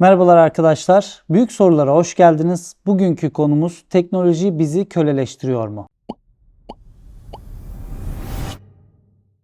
Merhabalar arkadaşlar. Büyük sorulara hoş geldiniz. Bugünkü konumuz teknoloji bizi köleleştiriyor mu?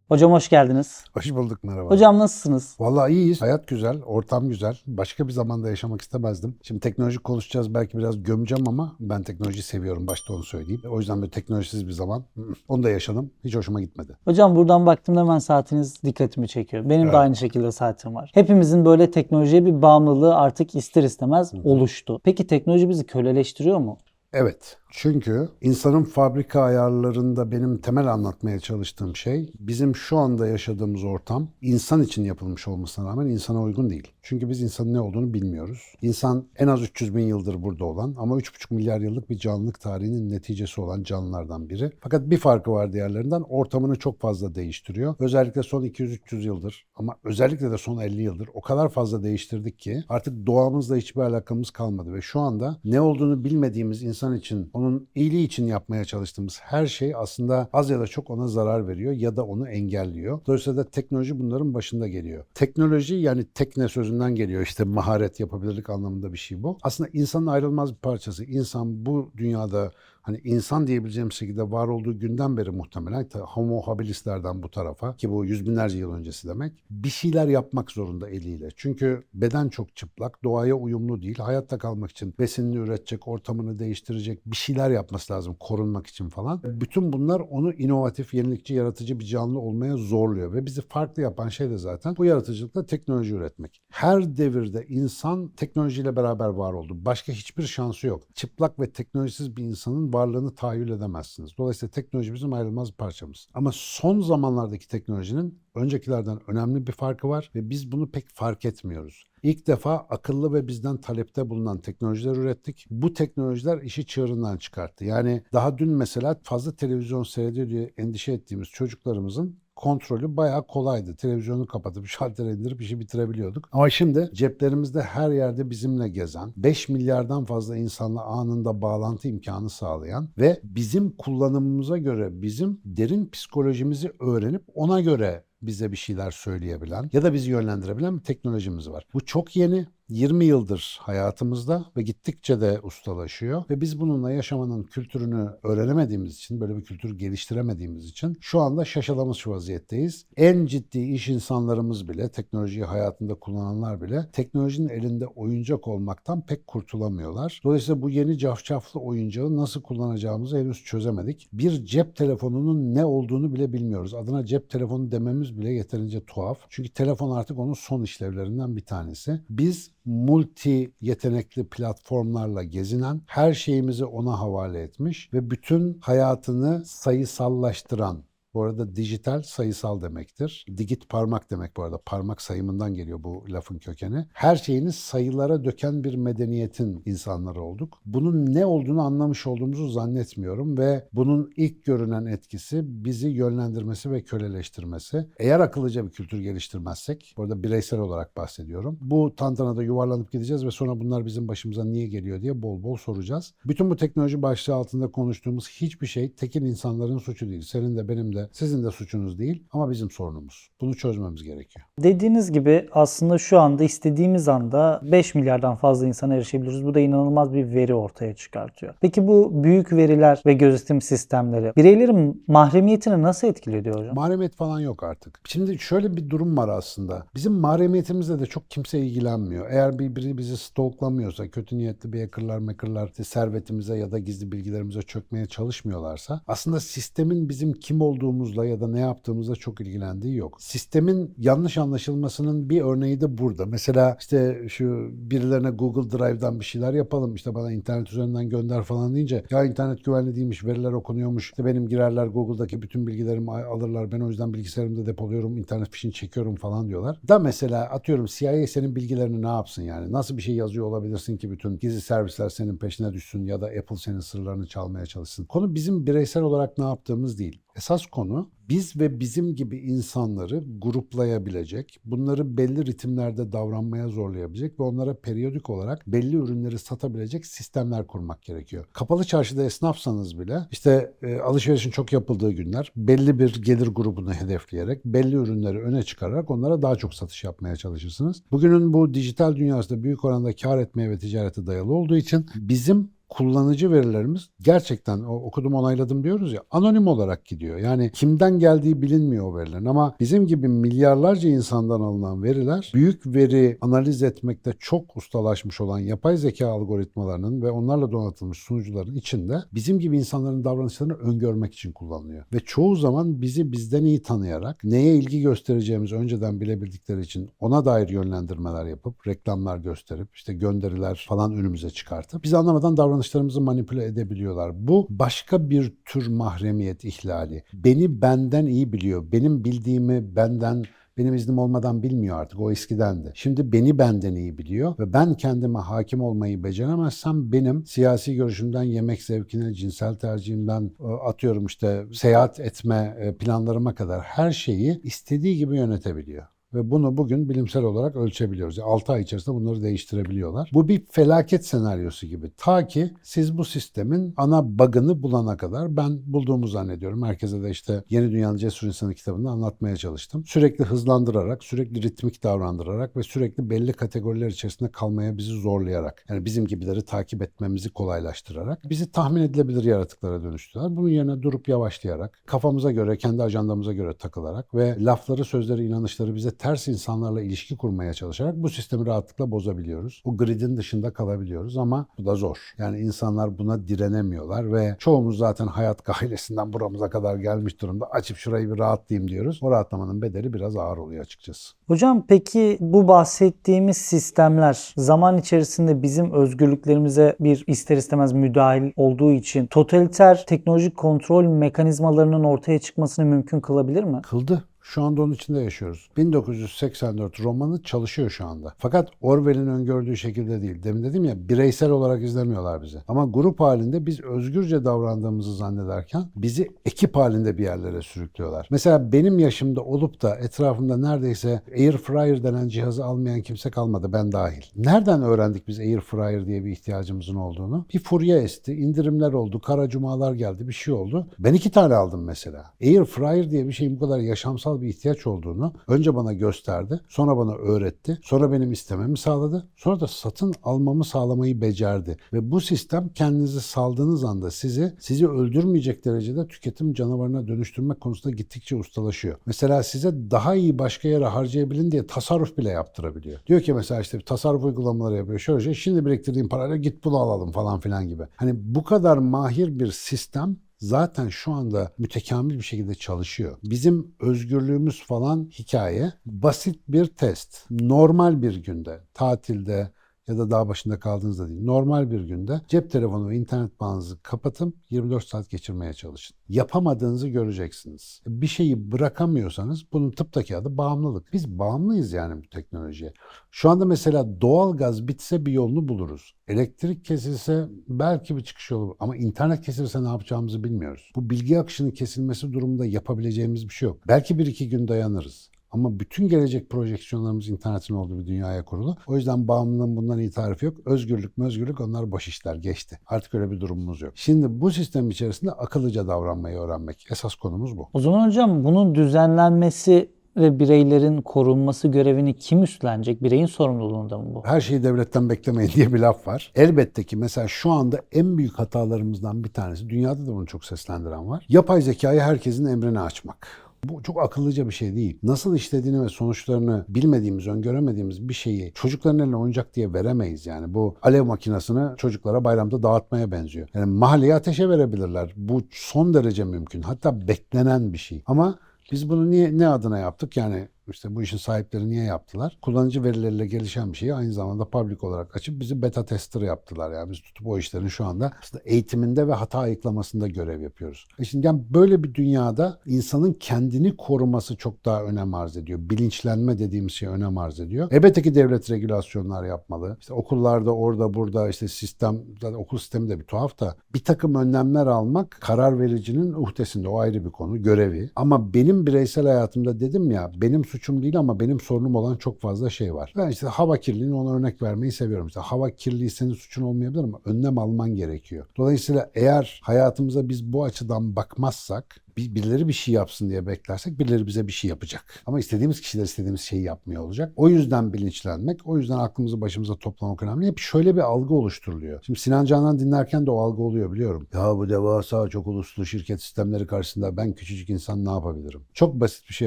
Hocam hoş geldiniz. Hoş bulduk merhaba. Hocam nasılsınız? Vallahi iyiyiz. Hayat güzel, ortam güzel. Başka bir zamanda yaşamak istemezdim. Şimdi teknoloji konuşacağız belki biraz gömeceğim ama ben teknolojiyi seviyorum başta onu söyleyeyim. O yüzden böyle teknolojisiz bir zaman onu da yaşadım. Hiç hoşuma gitmedi. Hocam buradan baktığımda hemen saatiniz dikkatimi çekiyor. Benim Evet. de aynı şekilde saatim var. Hepimizin böyle teknolojiye bir bağımlılığı artık ister istemez oluştu. Peki teknoloji bizi köleleştiriyor mu? Evet. Çünkü insanın fabrika ayarlarında benim temel anlatmaya çalıştığım şey bizim şu anda yaşadığımız ortam insan için yapılmış olmasına rağmen insana uygun değil. Çünkü biz insanın ne olduğunu bilmiyoruz. İnsan en az 300 bin yıldır burada olan ama 3,5 milyar yıllık bir canlılık tarihinin neticesi olan canlılardan biri. Fakat bir farkı var diğerlerinden ortamını çok fazla değiştiriyor. Özellikle son 200-300 yıldır ama özellikle de son 50 yıldır o kadar fazla değiştirdik ki artık doğamızla hiçbir alakamız kalmadı ve şu anda ne olduğunu bilmediğimiz insan için onun iyiliği için yapmaya çalıştığımız her şey aslında az ya da çok ona zarar veriyor ya da onu engelliyor. Dolayısıyla da teknoloji bunların başında geliyor. Teknoloji yani tekne sözünden geliyor işte maharet yapabilirlik anlamında bir şey bu. Aslında insanın ayrılmaz bir parçası. İnsan bu dünyada hani insan diyebileceğim şekilde var olduğu günden beri muhtemelen homo habilislerden bu tarafa ki bu yüz binlerce yıl öncesi demek bir şeyler yapmak zorunda eliyle. Çünkü beden çok çıplak, doğaya uyumlu değil. Hayatta kalmak için besinini üretecek, ortamını değiştirecek bir şeyler yapması lazım korunmak için falan. Bütün bunlar onu inovatif, yenilikçi, yaratıcı bir canlı olmaya zorluyor ve bizi farklı yapan şey de zaten bu yaratıcılıkla teknoloji üretmek. Her devirde insan teknolojiyle beraber var oldu. Başka hiçbir şansı yok. Çıplak ve teknolojisiz bir insanın varlığını tahayyül edemezsiniz. Dolayısıyla teknoloji bizim ayrılmaz bir parçamız. Ama son zamanlardaki teknolojinin öncekilerden önemli bir farkı var ve biz bunu pek fark etmiyoruz. İlk defa akıllı ve bizden talepte bulunan teknolojiler ürettik. Bu teknolojiler işi çığırından çıkarttı. Yani daha dün mesela fazla televizyon seyrediyor diye endişe ettiğimiz çocuklarımızın kontrolü bayağı kolaydı. Televizyonu kapatıp şalter indirip işi bitirebiliyorduk. Ama şimdi ceplerimizde her yerde bizimle gezen, 5 milyardan fazla insanla anında bağlantı imkanı sağlayan ve bizim kullanımımıza göre bizim derin psikolojimizi öğrenip ona göre bize bir şeyler söyleyebilen ya da bizi yönlendirebilen bir teknolojimiz var. Bu çok yeni. 20 yıldır hayatımızda ve gittikçe de ustalaşıyor ve biz bununla yaşamanın kültürünü öğrenemediğimiz için, böyle bir kültür geliştiremediğimiz için şu anda şaşalamış vaziyetteyiz. En ciddi iş insanlarımız bile, teknolojiyi hayatında kullananlar bile teknolojinin elinde oyuncak olmaktan pek kurtulamıyorlar. Dolayısıyla bu yeni cafcaflı oyuncağı nasıl kullanacağımızı henüz çözemedik. Bir cep telefonunun ne olduğunu bile bilmiyoruz. Adına cep telefonu dememiz bile yeterince tuhaf. Çünkü telefon artık onun son işlevlerinden bir tanesi. Biz multi yetenekli platformlarla gezinen, her şeyimizi ona havale etmiş ve bütün hayatını sayısallaştıran bu arada dijital sayısal demektir. Digit parmak demek bu arada. Parmak sayımından geliyor bu lafın kökeni. Her şeyini sayılara döken bir medeniyetin insanları olduk. Bunun ne olduğunu anlamış olduğumuzu zannetmiyorum ve bunun ilk görünen etkisi bizi yönlendirmesi ve köleleştirmesi. Eğer akıllıca bir kültür geliştirmezsek, burada bireysel olarak bahsediyorum. Bu tantanada yuvarlanıp gideceğiz ve sonra bunlar bizim başımıza niye geliyor diye bol bol soracağız. Bütün bu teknoloji başlığı altında konuştuğumuz hiçbir şey tekin insanların suçu değil. Senin de benim de sizin de suçunuz değil ama bizim sorunumuz. Bunu çözmemiz gerekiyor. Dediğiniz gibi aslında şu anda istediğimiz anda 5 milyardan fazla insana erişebiliyoruz. Bu da inanılmaz bir veri ortaya çıkartıyor. Peki bu büyük veriler ve gözetim sistemleri bireylerin mahremiyetini nasıl etkiliyor hocam? Mahremiyet falan yok artık. Şimdi şöyle bir durum var aslında. Bizim mahremiyetimizle de çok kimse ilgilenmiyor. Eğer bir biri bizi stalklamıyorsa, kötü niyetli bir hackerlar, makerlar işte servetimize ya da gizli bilgilerimize çökmeye çalışmıyorlarsa aslında sistemin bizim kim olduğumuzla ya da ne yaptığımızla çok ilgilendiği yok. Sistemin yanlış anlaşılmasının bir örneği de burada. Mesela işte şu birilerine Google Drive'dan bir şeyler yapalım. işte bana internet üzerinden gönder falan deyince ya internet güvenli değilmiş, veriler okunuyormuş. İşte benim girerler Google'daki bütün bilgilerimi alırlar. Ben o yüzden bilgisayarımda depoluyorum, internet fişini çekiyorum falan diyorlar. Da mesela atıyorum CIA senin bilgilerini ne yapsın yani? Nasıl bir şey yazıyor olabilirsin ki bütün gizli servisler senin peşine düşsün ya da Apple senin sırlarını çalmaya çalışsın. Konu bizim bireysel olarak ne yaptığımız değil. Esas konu biz ve bizim gibi insanları gruplayabilecek, bunları belli ritimlerde davranmaya zorlayabilecek ve onlara periyodik olarak belli ürünleri satabilecek sistemler kurmak gerekiyor. Kapalı çarşıda esnafsanız bile işte e, alışverişin çok yapıldığı günler belli bir gelir grubunu hedefleyerek belli ürünleri öne çıkararak onlara daha çok satış yapmaya çalışırsınız. Bugünün bu dijital dünyasında büyük oranda kar etmeye ve ticarete dayalı olduğu için bizim kullanıcı verilerimiz gerçekten o okudum onayladım diyoruz ya anonim olarak gidiyor. Yani kimden geldiği bilinmiyor o verilerin ama bizim gibi milyarlarca insandan alınan veriler büyük veri analiz etmekte çok ustalaşmış olan yapay zeka algoritmalarının ve onlarla donatılmış sunucuların içinde bizim gibi insanların davranışlarını öngörmek için kullanılıyor. Ve çoğu zaman bizi bizden iyi tanıyarak neye ilgi göstereceğimizi önceden bilebildikleri için ona dair yönlendirmeler yapıp reklamlar gösterip işte gönderiler falan önümüze çıkartıp biz anlamadan davranışlarımızı manipüle edebiliyorlar. Bu başka bir tür mahremiyet ihlali. Beni benden iyi biliyor. Benim bildiğimi benden benim iznim olmadan bilmiyor artık. O eskidendi. Şimdi beni benden iyi biliyor ve ben kendime hakim olmayı beceremezsem benim siyasi görüşümden yemek zevkine, cinsel tercihimden e, atıyorum işte seyahat etme e, planlarıma kadar her şeyi istediği gibi yönetebiliyor. Ve bunu bugün bilimsel olarak ölçebiliyoruz. 6 ay içerisinde bunları değiştirebiliyorlar. Bu bir felaket senaryosu gibi. Ta ki siz bu sistemin ana bug'ını bulana kadar ben bulduğumu zannediyorum. Herkese de işte Yeni Dünyanın Cesur İnsanı kitabında anlatmaya çalıştım. Sürekli hızlandırarak, sürekli ritmik davrandırarak ve sürekli belli kategoriler içerisinde kalmaya bizi zorlayarak. Yani bizim gibileri takip etmemizi kolaylaştırarak bizi tahmin edilebilir yaratıklara dönüştüler. Bunun yerine durup yavaşlayarak, kafamıza göre, kendi ajandamıza göre takılarak ve lafları, sözleri, inanışları bize ters insanlarla ilişki kurmaya çalışarak bu sistemi rahatlıkla bozabiliyoruz. Bu gridin dışında kalabiliyoruz ama bu da zor. Yani insanlar buna direnemiyorlar ve çoğumuz zaten hayat gailesinden buramıza kadar gelmiş durumda. Açıp şurayı bir rahatlayayım diyoruz. O rahatlamanın bedeli biraz ağır oluyor açıkçası. Hocam peki bu bahsettiğimiz sistemler zaman içerisinde bizim özgürlüklerimize bir ister istemez müdahil olduğu için totaliter teknolojik kontrol mekanizmalarının ortaya çıkmasını mümkün kılabilir mi? Kıldı. Şu anda onun içinde yaşıyoruz. 1984 romanı çalışıyor şu anda. Fakat Orwell'in öngördüğü şekilde değil. Demin dedim ya bireysel olarak izlemiyorlar bizi. Ama grup halinde biz özgürce davrandığımızı zannederken bizi ekip halinde bir yerlere sürüklüyorlar. Mesela benim yaşımda olup da etrafımda neredeyse air fryer denen cihazı almayan kimse kalmadı ben dahil. Nereden öğrendik biz air fryer diye bir ihtiyacımızın olduğunu? Bir furya esti, indirimler oldu, kara cumalar geldi, bir şey oldu. Ben iki tane aldım mesela. Air fryer diye bir şeyin bu kadar yaşamsal bir ihtiyaç olduğunu önce bana gösterdi, sonra bana öğretti, sonra benim istememi sağladı, sonra da satın almamı sağlamayı becerdi. Ve bu sistem kendinizi saldığınız anda sizi sizi öldürmeyecek derecede tüketim canavarına dönüştürmek konusunda gittikçe ustalaşıyor. Mesela size daha iyi başka yere harcayabilin diye tasarruf bile yaptırabiliyor. Diyor ki mesela işte tasarruf uygulamaları yapıyor. Şöyle şey, şimdi biriktirdiğin parayla git bunu alalım falan filan gibi. Hani bu kadar mahir bir sistem zaten şu anda mütekamil bir şekilde çalışıyor. Bizim özgürlüğümüz falan hikaye. Basit bir test. Normal bir günde, tatilde ya da dağ başında kaldığınızda değil. Normal bir günde cep telefonu ve internet bağınızı kapatın 24 saat geçirmeye çalışın. Yapamadığınızı göreceksiniz. Bir şeyi bırakamıyorsanız bunun tıptaki adı bağımlılık. Biz bağımlıyız yani bu teknolojiye. Şu anda mesela doğal gaz bitse bir yolunu buluruz. Elektrik kesilse belki bir çıkış yolu ama internet kesilse ne yapacağımızı bilmiyoruz. Bu bilgi akışının kesilmesi durumunda yapabileceğimiz bir şey yok. Belki bir iki gün dayanırız. Ama bütün gelecek projeksiyonlarımız internetin olduğu bir dünyaya kurulu. O yüzden bağımlılığın bundan iyi tarifi yok. Özgürlük, özgürlük onlar boş işler geçti. Artık öyle bir durumumuz yok. Şimdi bu sistem içerisinde akıllıca davranmayı öğrenmek. Esas konumuz bu. O zaman hocam bunun düzenlenmesi ve bireylerin korunması görevini kim üstlenecek? Bireyin sorumluluğunda mı bu? Her şeyi devletten beklemeyin diye bir laf var. Elbette ki mesela şu anda en büyük hatalarımızdan bir tanesi, dünyada da bunu çok seslendiren var. Yapay zekayı herkesin emrine açmak. Bu çok akıllıca bir şey değil. Nasıl işlediğini ve sonuçlarını bilmediğimiz, öngöremediğimiz bir şeyi çocukların eline oyuncak diye veremeyiz yani. Bu alev makinesini çocuklara bayramda dağıtmaya benziyor. Yani mahalleye ateşe verebilirler. Bu son derece mümkün. Hatta beklenen bir şey. Ama biz bunu niye ne adına yaptık? Yani işte bu işin sahipleri niye yaptılar? Kullanıcı verileriyle gelişen bir şeyi aynı zamanda public olarak açıp bizi beta tester yaptılar. Yani biz tutup o işlerin şu anda aslında eğitiminde ve hata ayıklamasında görev yapıyoruz. E şimdi yani böyle bir dünyada insanın kendini koruması çok daha önem arz ediyor. Bilinçlenme dediğimiz şey önem arz ediyor. Elbette ki devlet regülasyonlar yapmalı. İşte okullarda orada burada işte sistem, zaten okul sistemi de bir tuhaf da bir takım önlemler almak karar vericinin uhdesinde o ayrı bir konu, görevi. Ama benim bireysel hayatımda dedim ya benim suçum değil ama benim sorunum olan çok fazla şey var. Ben işte hava kirliliğini ona örnek vermeyi seviyorum. İşte hava kirliliği senin suçun olmayabilir ama önlem alman gerekiyor. Dolayısıyla eğer hayatımıza biz bu açıdan bakmazsak bir- birileri bir şey yapsın diye beklersek birileri bize bir şey yapacak. Ama istediğimiz kişiler istediğimiz şeyi yapmıyor olacak. O yüzden bilinçlenmek, o yüzden aklımızı başımıza toplamak önemli. Hep şöyle bir algı oluşturuluyor. Şimdi Sinan Canan dinlerken de o algı oluyor biliyorum. Ya bu devasa çok uluslu şirket sistemleri karşısında ben küçücük insan ne yapabilirim? Çok basit bir şey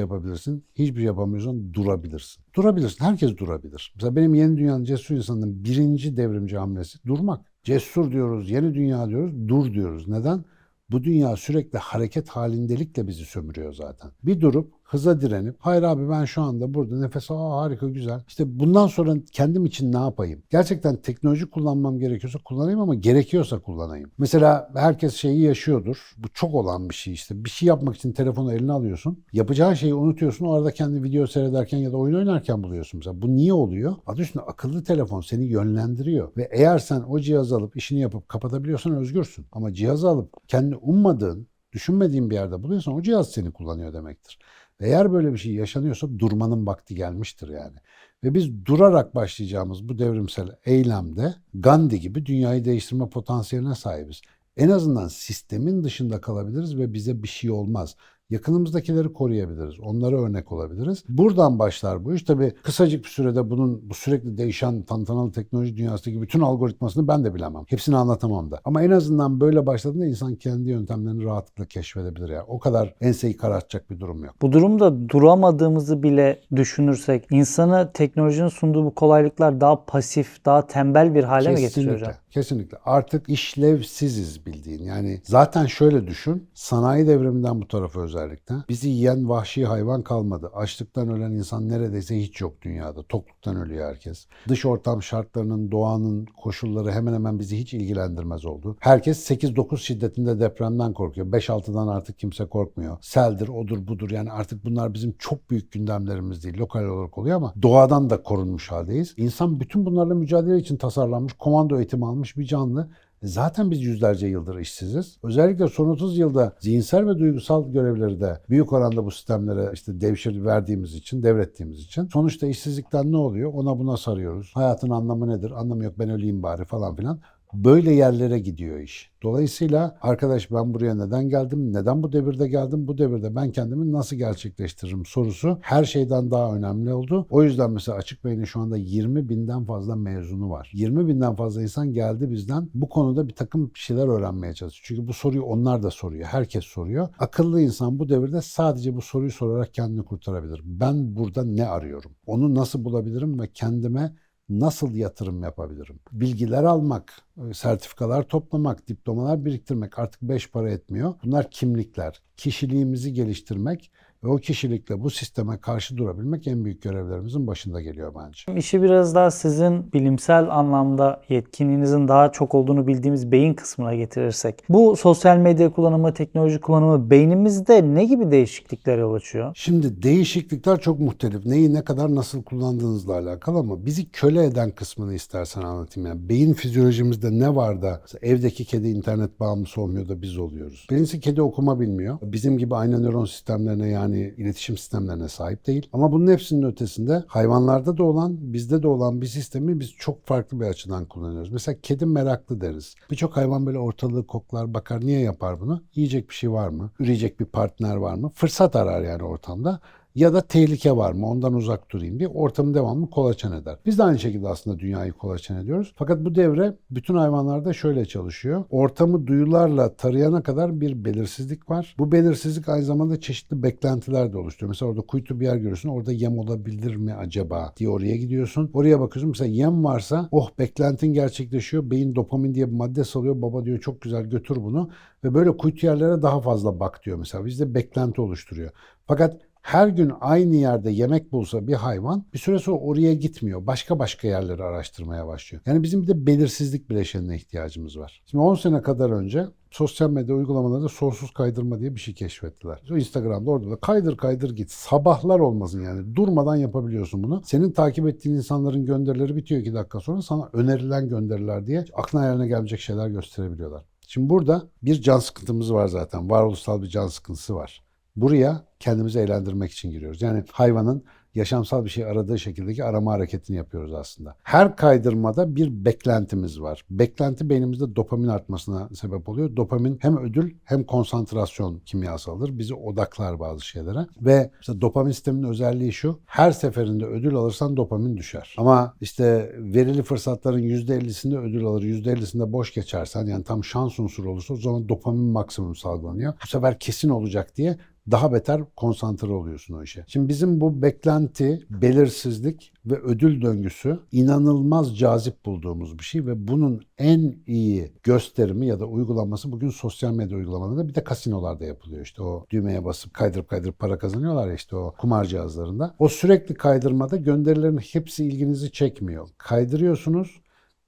yapabilirsin. Hiçbir şey yapamıyorsan durabilirsin. Durabilirsin. Herkes durabilir. Mesela benim yeni dünyanın cesur insanının birinci devrimci hamlesi durmak. Cesur diyoruz, yeni dünya diyoruz, dur diyoruz. Neden? Bu dünya sürekli hareket halindelikle bizi sömürüyor zaten. Bir durup hıza direnip hayır abi ben şu anda burada nefes aa harika güzel. İşte bundan sonra kendim için ne yapayım? Gerçekten teknoloji kullanmam gerekiyorsa kullanayım ama gerekiyorsa kullanayım. Mesela herkes şeyi yaşıyordur. Bu çok olan bir şey işte. Bir şey yapmak için telefonu eline alıyorsun. Yapacağın şeyi unutuyorsun. O arada kendi video seyrederken ya da oyun oynarken buluyorsun mesela. Bu niye oluyor? Adı üstünde akıllı telefon seni yönlendiriyor. Ve eğer sen o cihazı alıp işini yapıp kapatabiliyorsan özgürsün. Ama cihazı alıp kendi ummadığın, düşünmediğin bir yerde buluyorsan o cihaz seni kullanıyor demektir. Eğer böyle bir şey yaşanıyorsa durmanın vakti gelmiştir yani. Ve biz durarak başlayacağımız bu devrimsel eylemde Gandhi gibi dünyayı değiştirme potansiyeline sahibiz. En azından sistemin dışında kalabiliriz ve bize bir şey olmaz. Yakınımızdakileri koruyabiliriz. Onlara örnek olabiliriz. Buradan başlar bu iş. Tabii kısacık bir sürede bunun bu sürekli değişen tantanalı teknoloji dünyasındaki bütün algoritmasını ben de bilemem. Hepsini anlatamam da. Ama en azından böyle başladığında insan kendi yöntemlerini rahatlıkla keşfedebilir. Yani. O kadar enseyi karartacak bir durum yok. Bu durumda duramadığımızı bile düşünürsek insana teknolojinin sunduğu bu kolaylıklar daha pasif, daha tembel bir hale mi getiriyor hocam? Kesinlikle. Artık işlevsiziz bildiğin. Yani zaten şöyle düşün. Sanayi devriminden bu tarafa özellikle. Bizi yiyen vahşi hayvan kalmadı. Açlıktan ölen insan neredeyse hiç yok dünyada. Tokluktan ölüyor herkes. Dış ortam şartlarının, doğanın koşulları hemen hemen bizi hiç ilgilendirmez oldu. Herkes 8-9 şiddetinde depremden korkuyor. 5-6'dan artık kimse korkmuyor. Seldir, odur, budur. Yani artık bunlar bizim çok büyük gündemlerimiz değil. Lokal olarak oluyor ama doğadan da korunmuş haldeyiz. İnsan bütün bunlarla mücadele için tasarlanmış, komando eğitimi almış bir canlı. Zaten biz yüzlerce yıldır işsiziz. Özellikle son 30 yılda zihinsel ve duygusal görevleri de büyük oranda bu sistemlere işte devşir verdiğimiz için, devrettiğimiz için. Sonuçta işsizlikten ne oluyor? Ona buna sarıyoruz. Hayatın anlamı nedir? Anlamı yok ben öleyim bari falan filan. Böyle yerlere gidiyor iş. Dolayısıyla arkadaş ben buraya neden geldim? Neden bu devirde geldim? Bu devirde ben kendimi nasıl gerçekleştiririm sorusu her şeyden daha önemli oldu. O yüzden mesela Açık Bey'in şu anda 20 binden fazla mezunu var. 20 binden fazla insan geldi bizden bu konuda bir takım şeyler öğrenmeye çalışıyor. Çünkü bu soruyu onlar da soruyor. Herkes soruyor. Akıllı insan bu devirde sadece bu soruyu sorarak kendini kurtarabilir. Ben burada ne arıyorum? Onu nasıl bulabilirim ve kendime nasıl yatırım yapabilirim? Bilgiler almak, sertifikalar toplamak, diplomalar biriktirmek artık beş para etmiyor. Bunlar kimlikler. Kişiliğimizi geliştirmek ve o kişilikle bu sisteme karşı durabilmek en büyük görevlerimizin başında geliyor bence. İşi biraz daha sizin bilimsel anlamda yetkinliğinizin daha çok olduğunu bildiğimiz beyin kısmına getirirsek. Bu sosyal medya kullanımı, teknoloji kullanımı beynimizde ne gibi değişiklikler yol açıyor? Şimdi değişiklikler çok muhtelif. Neyi ne kadar nasıl kullandığınızla alakalı ama bizi köle eden kısmını istersen anlatayım. Yani beyin fizyolojimizde ne var da evdeki kedi internet bağımlısı olmuyor da biz oluyoruz. Birincisi kedi okuma bilmiyor. Bizim gibi aynı nöron sistemlerine yani iletişim sistemlerine sahip değil. Ama bunun hepsinin ötesinde hayvanlarda da olan, bizde de olan bir sistemi biz çok farklı bir açıdan kullanıyoruz. Mesela kedi meraklı deriz. Birçok hayvan böyle ortalığı koklar, bakar. Niye yapar bunu? Yiyecek bir şey var mı? Üreyecek bir partner var mı? Fırsat arar yani ortamda ya da tehlike var mı ondan uzak durayım diye ortamı devamlı kolaçan eder. Biz de aynı şekilde aslında dünyayı kolaçan ediyoruz. Fakat bu devre bütün hayvanlarda şöyle çalışıyor. Ortamı duyularla tarayana kadar bir belirsizlik var. Bu belirsizlik aynı zamanda çeşitli beklentiler de oluşturuyor. Mesela orada kuytu bir yer görüyorsun. Orada yem olabilir mi acaba diye oraya gidiyorsun. Oraya bakıyorsun mesela yem varsa oh beklentin gerçekleşiyor. Beyin dopamin diye bir madde salıyor. Baba diyor çok güzel götür bunu. Ve böyle kuytu yerlere daha fazla bak diyor mesela. Bizde beklenti oluşturuyor. Fakat Her gün aynı yerde yemek bulsa bir hayvan bir süre sonra oraya gitmiyor. Başka başka yerleri araştırmaya başlıyor. Yani bizim bir de belirsizlik bileşenine ihtiyacımız var. Şimdi 10 sene kadar önce sosyal medya uygulamalarında sonsuz kaydırma diye bir şey keşfettiler. Instagram'da orada da kaydır kaydır git. Sabahlar olmasın yani. Durmadan yapabiliyorsun bunu. Senin takip ettiğin insanların gönderileri bitiyor 2 dakika sonra sana önerilen gönderiler diye aklına hayaline gelmeyecek şeyler gösterebiliyorlar. Şimdi burada bir can sıkıntımız var zaten. Varoluşsal bir can sıkıntısı var. Buraya kendimizi eğlendirmek için giriyoruz. Yani hayvanın yaşamsal bir şey aradığı şekildeki arama hareketini yapıyoruz aslında. Her kaydırmada bir beklentimiz var. Beklenti beynimizde dopamin artmasına sebep oluyor. Dopamin hem ödül hem konsantrasyon kimyasalıdır. Bizi odaklar bazı şeylere. Ve işte dopamin sisteminin özelliği şu. Her seferinde ödül alırsan dopamin düşer. Ama işte verili fırsatların %50'sinde ödül alır, %50'sinde boş geçersen yani tam şans unsuru olursa o zaman dopamin maksimum salgılanıyor. Bu sefer kesin olacak diye daha beter konsantre oluyorsun o işe. Şimdi bizim bu beklenti, belirsizlik ve ödül döngüsü inanılmaz cazip bulduğumuz bir şey ve bunun en iyi gösterimi ya da uygulaması bugün sosyal medya uygulamalarında bir de kasinolarda yapılıyor. İşte o düğmeye basıp kaydırıp kaydırıp para kazanıyorlar ya işte o kumar cihazlarında. O sürekli kaydırmada gönderilerin hepsi ilginizi çekmiyor. Kaydırıyorsunuz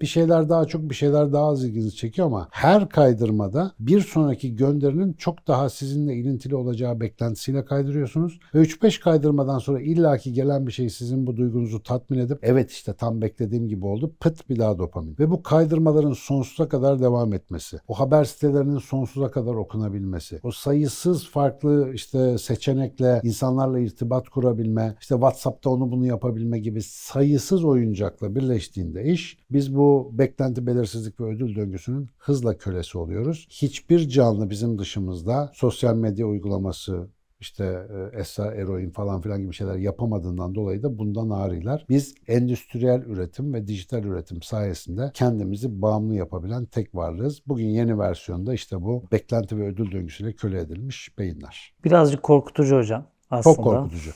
bir şeyler daha çok bir şeyler daha az ilginizi çekiyor ama her kaydırmada bir sonraki gönderinin çok daha sizinle ilintili olacağı beklentisiyle kaydırıyorsunuz. Ve 3-5 kaydırmadan sonra illaki gelen bir şey sizin bu duygunuzu tatmin edip evet işte tam beklediğim gibi oldu pıt bir daha dopamin. Ve bu kaydırmaların sonsuza kadar devam etmesi. O haber sitelerinin sonsuza kadar okunabilmesi. O sayısız farklı işte seçenekle insanlarla irtibat kurabilme, işte WhatsApp'ta onu bunu yapabilme gibi sayısız oyuncakla birleştiğinde iş biz bu beklenti belirsizlik ve ödül döngüsünün hızla kölesi oluyoruz. Hiçbir canlı bizim dışımızda sosyal medya uygulaması işte e, esrar, eroin falan filan gibi şeyler yapamadığından dolayı da bundan ağrılar. Biz endüstriyel üretim ve dijital üretim sayesinde kendimizi bağımlı yapabilen tek varlığız. Bugün yeni versiyonda işte bu beklenti ve ödül döngüsüyle köle edilmiş beyinler. Birazcık korkutucu hocam aslında. Çok korkutucu.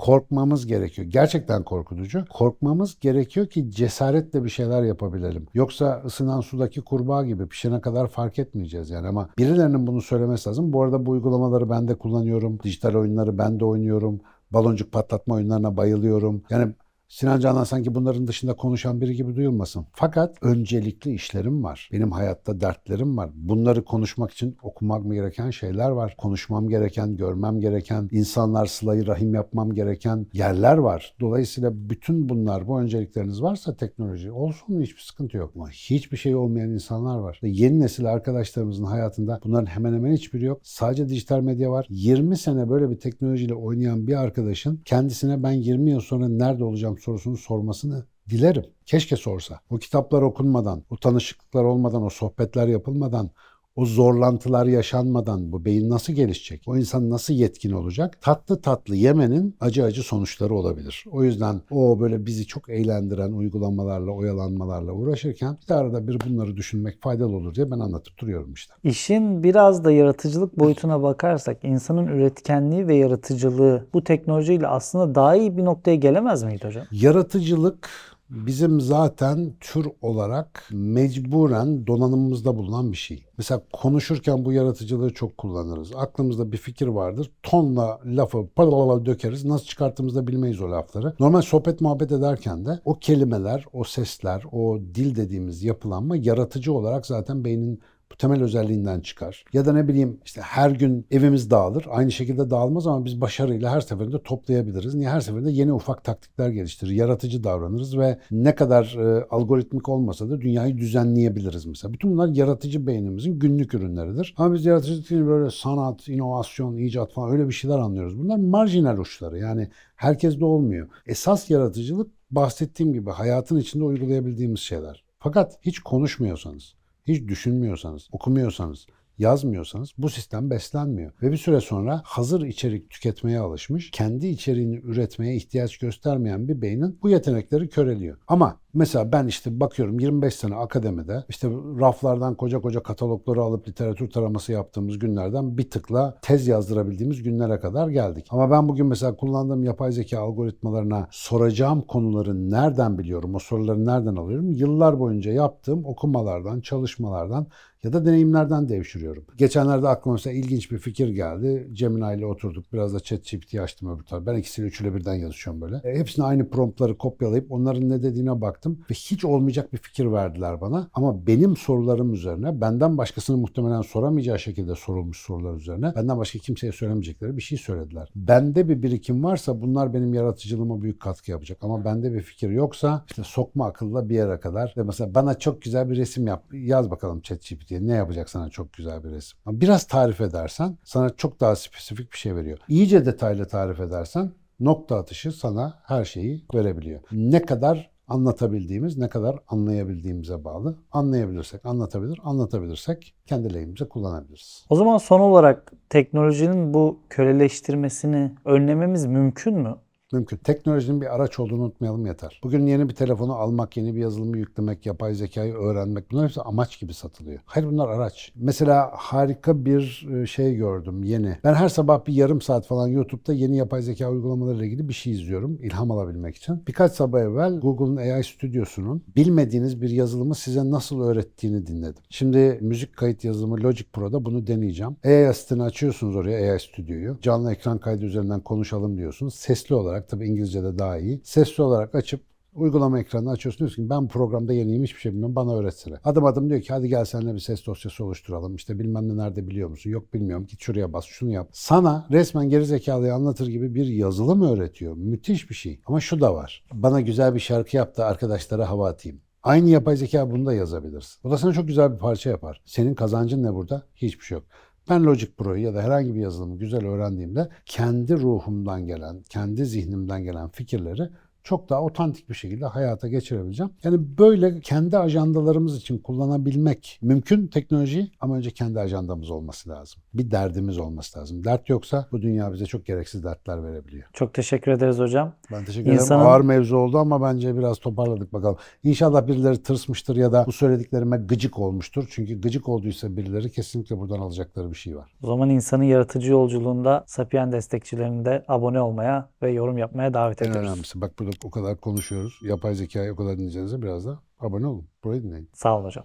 Korkmamız gerekiyor. Gerçekten korkutucu. Korkmamız gerekiyor ki cesaretle bir şeyler yapabilelim. Yoksa ısınan sudaki kurbağa gibi pişene kadar fark etmeyeceğiz yani ama birilerinin bunu söylemesi lazım. Bu arada bu uygulamaları ben de kullanıyorum. Dijital oyunları ben de oynuyorum. Baloncuk patlatma oyunlarına bayılıyorum. Yani Sinan Canan sanki bunların dışında konuşan biri gibi duyulmasın. Fakat öncelikli işlerim var. Benim hayatta dertlerim var. Bunları konuşmak için okumak gereken şeyler var. Konuşmam gereken, görmem gereken, insanlar sılayı rahim yapmam gereken yerler var. Dolayısıyla bütün bunlar, bu öncelikleriniz varsa teknoloji olsun hiçbir sıkıntı yok. Ama hiçbir şey olmayan insanlar var. Ve yeni nesil arkadaşlarımızın hayatında bunların hemen hemen hiçbiri yok. Sadece dijital medya var. 20 sene böyle bir teknolojiyle oynayan bir arkadaşın kendisine ben 20 yıl sonra nerede olacağım sorusunu sormasını dilerim. Keşke sorsa. O kitaplar okunmadan, o tanışıklıklar olmadan, o sohbetler yapılmadan, o zorlantılar yaşanmadan bu beyin nasıl gelişecek? O insan nasıl yetkin olacak? Tatlı tatlı yemenin acı acı sonuçları olabilir. O yüzden o böyle bizi çok eğlendiren uygulamalarla, oyalanmalarla uğraşırken bir de arada bir bunları düşünmek faydalı olur diye ben anlatıp duruyorum işte. İşin biraz da yaratıcılık boyutuna bakarsak insanın üretkenliği ve yaratıcılığı bu teknolojiyle aslında daha iyi bir noktaya gelemez miydi hocam? Yaratıcılık bizim zaten tür olarak mecburen donanımımızda bulunan bir şey. Mesela konuşurken bu yaratıcılığı çok kullanırız. Aklımızda bir fikir vardır. Tonla lafı palalala dökeriz. Nasıl çıkarttığımızda bilmeyiz o lafları. Normal sohbet muhabbet ederken de o kelimeler, o sesler, o dil dediğimiz yapılanma yaratıcı olarak zaten beynin bu temel özelliğinden çıkar. Ya da ne bileyim işte her gün evimiz dağılır. Aynı şekilde dağılmaz ama biz başarıyla her seferinde toplayabiliriz. Niye? Her seferinde yeni ufak taktikler geliştirir. Yaratıcı davranırız ve ne kadar e, algoritmik olmasa da dünyayı düzenleyebiliriz mesela. Bütün bunlar yaratıcı beynimizin günlük ürünleridir. Ama biz yaratıcılık değil böyle sanat, inovasyon, icat falan öyle bir şeyler anlıyoruz. Bunlar marjinal uçları. Yani herkes de olmuyor. Esas yaratıcılık bahsettiğim gibi hayatın içinde uygulayabildiğimiz şeyler. Fakat hiç konuşmuyorsanız, hiç düşünmüyorsanız, okumuyorsanız, yazmıyorsanız bu sistem beslenmiyor. Ve bir süre sonra hazır içerik tüketmeye alışmış, kendi içeriğini üretmeye ihtiyaç göstermeyen bir beynin bu yetenekleri köreliyor. Ama Mesela ben işte bakıyorum 25 sene akademide işte raflardan koca koca katalogları alıp literatür taraması yaptığımız günlerden bir tıkla tez yazdırabildiğimiz günlere kadar geldik. Ama ben bugün mesela kullandığım yapay zeka algoritmalarına soracağım konuları nereden biliyorum, o soruları nereden alıyorum? Yıllar boyunca yaptığım okumalardan, çalışmalardan ya da deneyimlerden devşiriyorum. Geçenlerde aklıma mesela ilginç bir fikir geldi. Gemini ile oturduk. Biraz da ChatGPT açtım öbür tarafa. Ben ikisiyle üçüyle birden yazışıyorum böyle. E, hepsine aynı promptları kopyalayıp onların ne dediğine baktım. Ve hiç olmayacak bir fikir verdiler bana. Ama benim sorularım üzerine, benden başkasının muhtemelen soramayacağı şekilde sorulmuş sorular üzerine, benden başka kimseye söylemeyecekleri bir şey söylediler. Bende bir birikim varsa bunlar benim yaratıcılığıma büyük katkı yapacak. Ama bende bir fikir yoksa işte sokma akılla bir yere kadar. Ve mesela bana çok güzel bir resim yap. Yaz bakalım ChatGPT'ye ne yapacak sana çok güzel bir resim. Ama biraz tarif edersen sana çok daha spesifik bir şey veriyor. İyice detaylı tarif edersen nokta atışı sana her şeyi verebiliyor. Ne kadar anlatabildiğimiz, ne kadar anlayabildiğimize bağlı. Anlayabilirsek anlatabilir, anlatabilirsek kendi lehimize kullanabiliriz. O zaman son olarak teknolojinin bu köleleştirmesini önlememiz mümkün mü? Mümkün. Teknolojinin bir araç olduğunu unutmayalım yeter. Bugün yeni bir telefonu almak, yeni bir yazılımı yüklemek, yapay zekayı öğrenmek bunlar hepsi amaç gibi satılıyor. Hayır bunlar araç. Mesela harika bir e, şey gördüm yeni. Ben her sabah bir yarım saat falan YouTube'da yeni yapay zeka uygulamalarıyla ilgili bir şey izliyorum ilham alabilmek için. Birkaç sabah evvel Google'ın AI stüdyosunun bilmediğiniz bir yazılımı size nasıl öğrettiğini dinledim. Şimdi müzik kayıt yazılımı Logic Pro'da bunu deneyeceğim. AI asistini açıyorsunuz oraya AI stüdyoyu. Canlı ekran kaydı üzerinden konuşalım diyorsunuz. Sesli olarak tabii İngilizce'de daha iyi. Sesli olarak açıp Uygulama ekranını açıyorsun diyorsun ki ben programda yeniyim hiçbir şey bilmiyorum bana öğretsene. Adım adım diyor ki hadi gel seninle bir ses dosyası oluşturalım. İşte bilmem ne nerede biliyor musun? Yok bilmiyorum git şuraya bas şunu yap. Sana resmen geri zekalıyı anlatır gibi bir yazılım öğretiyor. Müthiş bir şey. Ama şu da var. Bana güzel bir şarkı yap da arkadaşlara hava atayım. Aynı yapay zeka bunu da yazabilirsin. Bu da sana çok güzel bir parça yapar. Senin kazancın ne burada? Hiçbir şey yok. Ben Logic Pro'yu ya da herhangi bir yazılımı güzel öğrendiğimde kendi ruhumdan gelen, kendi zihnimden gelen fikirleri çok daha otantik bir şekilde hayata geçirebileceğim. Yani böyle kendi ajandalarımız için kullanabilmek mümkün teknolojiyi ama önce kendi ajandamız olması lazım. Bir derdimiz olması lazım. Dert yoksa bu dünya bize çok gereksiz dertler verebiliyor. Çok teşekkür ederiz hocam. Ben teşekkür İnsanın- ederim. Ağır mevzu oldu ama bence biraz toparladık bakalım. İnşallah birileri tırsmıştır ya da bu söylediklerime gıcık olmuştur. Çünkü gıcık olduysa birileri kesinlikle buradan alacakları bir şey var. O zaman insanın yaratıcı yolculuğunda Sapien destekçilerini de abone olmaya ve yorum yapmaya davet En ediyoruz. önemlisi bak burada o kadar konuşuyoruz. Yapay zekayı o kadar dinleyeceğinize biraz da abone olun. Burayı dinleyin. Sağ olun hocam.